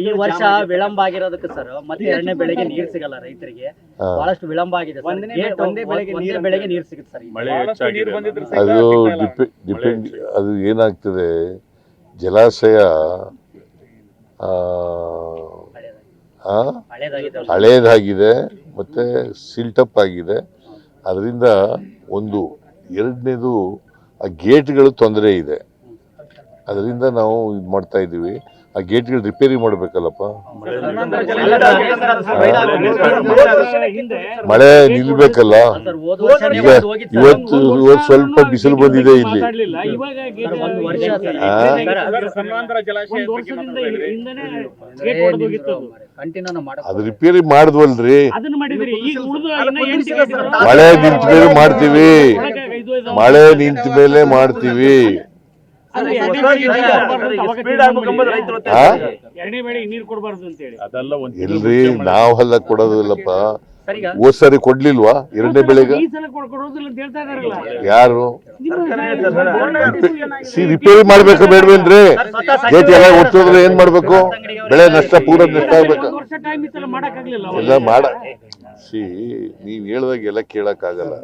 ಈ ವರ್ಷ. ವಿಳಂಬ ಆಗಿರೋದಕ್ಕೆ ಸರ್ ಮತ್ತೆ ಎರಡನೇ ಬೆಳೆಗೆ ನೀರ್ ಸಿಗಲ್ಲ ರೈತರಿಗೆ. ಬಹಳಷ್ಟು ವಿಳಂಬ ಆಗಿದೆ ಸರ್. ಒಂದನೇ ಗೇ- ಒಂದೇ ಬೆಳೆಗೆ ನೀರು ಬೆಳೆಗೆ ನೀರ್ ಸಿಗುತ್ತೆ ಸರ್. ಅದು ಡಿಪೆಂಡ್ ಅದು ಏನಾಗ್ತದೆ? ಜಲಾಶಯ ಆ, ಆ, ಹಳೇದಾಗಿದೆ. ಹಳೇದಾಗಿದೆ ಮತ್ತು ಸಿಲ್ಟಪ್ ಆಗಿದೆ. ಅದರಿಂದ ಒಂದು ಎರಡನೇದು ಆ ಗೇಟ್ಗಳು ತೊಂದರೆ ಇದೆ. ಅದರಿಂದ ನಾವು ಇದು ಮಾಡ್ತಾ ಇದ್ದೀವಿ. ಆ ಗೇಟ್ಗಳು ರಿಪೇರಿ ಮಾಡಬೇಕಲ್ಲಪ್ಪ? ಮಳೆ ನಿಲ್ಬೇಕಲ್ಲ? ಈಗ. ಇವತ್ತು ಇವತ್ತು ಸ್ವಲ್ಪ ಬಿಸಿಲು ಬಂದಿದೆ ಇಲ್ಲಿ. ಅದು ರಿಪೇರಿ ಮಾಡಿದ್ವಲ್ರಿ. ಮಳೆ ನಿಂತ ಮೇಲೆ ಮಾಡ್ತೀವಿ. ಮಳೆ ನಿಂತ ಮೇಲೆ ಮಾಡ್ತೀವಿ. ಇಲ್ರಿ ನಾವೆಲ್ಲ ಕೊಡೋದಿಲ್ಲಪ್ಪ. ಓ ಹೋದ್ ಸರಿ ಕೊಡ್ಲಿಲ್ವಾ? ಎರಡನೇ ಬೆಳೆಗೆ ಈ ಸಲ ಅಂತ ಹೇಳ್ತಾ ಇದಾರಲ್ಲ. ಯಾರು? ಸಿ ರಿಪೇರಿ ಮಾಡ್ಬೇಕು ಬೇಡವೇನ್ರಿ? ಗೇಟ್ ಎಲ್ಲ ಒತ್ತೋದ್ರೆ ಏನ್ ಮಾಡ್ಬೇಕು? ಬೆಳೆ ನಷ್ಟ ಪೂರ ನಷ್ಟ ಆಗ್ಬೇಕು. ಎಲ್ಲ ಮಾಡ. ಸಿ ನೀವ್ ಹೇಳ್ದಾಗ ಎಲ್ಲ ಕೇಳಕ್ ಆಗಲ್ಲ